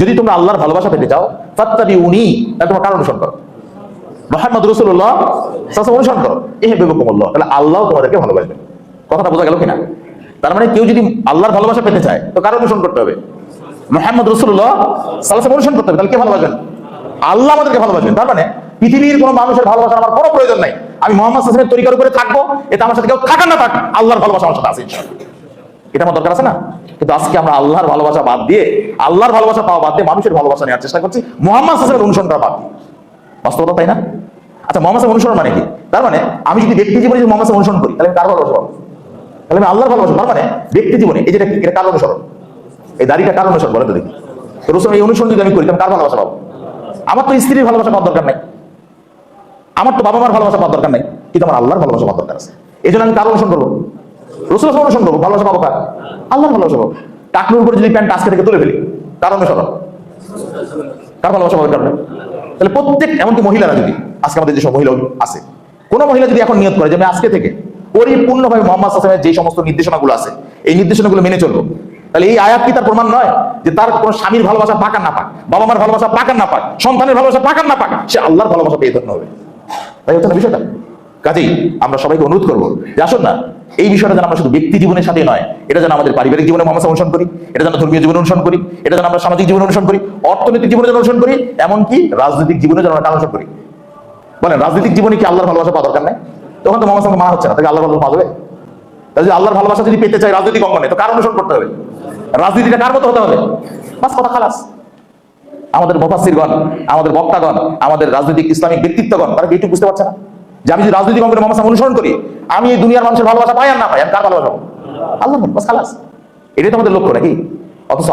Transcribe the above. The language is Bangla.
যদি তোমরা আল্লাহর ভালোবাসা পেতে চাও ফাত্তাবি উনি তাহলে তোমার কারণ অনুসরণ করো। মোহাম্মদ রসুল্লাহ অনুসরণ করো। এহে বেগমল্লাহ তাহলে আল্লাহ তোমাদেরকে ভালোবাসবে। কথাটা বোঝা গেল কিনা? তার মানে কেউ যদি আল্লাহর ভালোবাসা পেতে চায়, তো কারণ অনুসরণ করতে হবে। মোহাম্মদ রসুল্লাহ সাল্লাহ অনুসরণ করতে হবে, তাহলে কে ভালোবাসবেন? আল্লাহ আমাদেরকে ভালোবাসবেন। তার মানে পৃথিবীর কোনো মানুষের ভালোবাসা আমার কোনো প্রয়োজন নাই। আমি মোহাম্মদ সাসেমের তরিকার উপরে থাকব এটা আমার সাথে কেউ থাকা না থাক, আল্লাহর ভালোবাসা আমার সাথে আছে এটা আমার দরকার আছে না? কিন্তু আজকে আমরা আল্লাহর ভালোবাসা বাদ দিয়ে, আল্লাহর ভালোবাসা পাওয়া বাদ দিয়ে মানুষের ভালোবাসা নেওয়ার চেষ্টা করছি। মোহাম্মদ সাসেমের অনুসরণ করা বাদ দিয়ে। বাস্তবতা তাই না? আচ্ছা মোহাম্মদ অনুসরণ মানে কি? তার মানে আমি যদি ব্যক্তি জীবনে যদি মোহাম্মদ সাহেব অনুসরণ করি, তাহলে আমি কার ভালোবাসা পাবো? তাহলে আমি আল্লাহর ভালোবাসা তার মানে ব্যক্তি জীবনে, এই যেটা? এটা কার অনুসরণ? এই দাড়িটা কার অনুসরণ? বলেন তো দেখি। তো এই অনুসরণ যদি আমি করি, তাহলে কার ভালোবাসা পাবো? আমার তো স্ত্রীর ভালোবাসা পাওয়ার দরকার নাই। আমার তো বাবা মার ভালোবাসা পাওয়ার দরকার নাই। কিন্তু আমার আল্লাহর ভালোবাসা পাওয়ার দরকার আছে। এই জন্য আমি কার অনুসরণ করব? রসুল আসলাম অনুসরণ করব ভালোবাসা পাবো কার? আল্লাহর ভালোবাসা পাবো উপরে যদি প্যান্ট আজকে থেকে তুলে ফেলি, কার অনুসরণ কার ভালোবাসা কারণে? তাহলে প্রত্যেক, এমনকি মহিলারা যদি, আজকে আমাদের যেসব মহিলা আছে, কোন মহিলা যদি এখন করে যে আমি আজকে থেকে পরিপূর্ণভাবে মোহাম্মদ যে সমস্ত নির্দেশনাগুলো আছে, এই নির্দেশনাগুলো মেনে চলবো। তাহলে এই আয়াত কি তার প্রমাণ নয়? যে তার কোন স্বামীর ভালোবাসা পাক আর না পাক বাবা মার ভালোবাসা পাক আর না পাক, সন্তানের ভালোবাসা পাক আর না পাক, সে আল্লাহর ভালোবাসা পেয়ে ধন্য হবে। তাই হচ্ছে না বিষয়টা? কাজেই আমরা সবাইকে অনুরোধ করব, যে আসুন না এই বিষয়টা যেন আমরা শুধু ব্যক্তি জীবনের সাথে নয়, এটা যেন আমাদের পারিবারিক জীবনে মোহাম্মদ অনুসরণ করি, এটা যেন ধর্মীয় জীবন অনুসরণ করি, এটা যেন আমরা সামাজিক জীবন অনুসরণ করি, অর্থনৈতিক জীবনে যেন অনুসরণ করি, এমনকি রাজনৈতিক জীবনে যেন আমরা অনুসরণ করি। বলেন, রাজনৈতিক জীবনে কি আল্লাহর ভালোবাসা পাওয়া দরকার নাই? তখন তো মোহাম্মদ সাল্লাম মানা হচ্ছে না, তাকে আল্লাহর ভালোবাসা পাওয়া যাবে? আল্লাহর ভালোবাসা যদি পেতে চাই রাজনৈতিক অঙ্গনে তো কার অনুসরণ করতে হবে? রাজনীতিটা কার মতো হতে হবে? বাস কথা খালাস। আমাদের মুফাসসিরগণ, আমাদের বক্তাগণ, আমাদের রাজনৈতিক ইসলামিক ব্যক্তিত্বগণ, তারা কি বুঝতে পারছে না? যে আমি যদি রাজনৈতিক অঙ্গনে মোহাম্মদ অনুসরণ করি, আমি এই দুনিয়ার মানুষের ভালোবাসা পাই আর না পাই? আমি কার ভালোবাসা আল্লাহ এটাই তো আমাদের লক্ষ্য নাকি? অথচ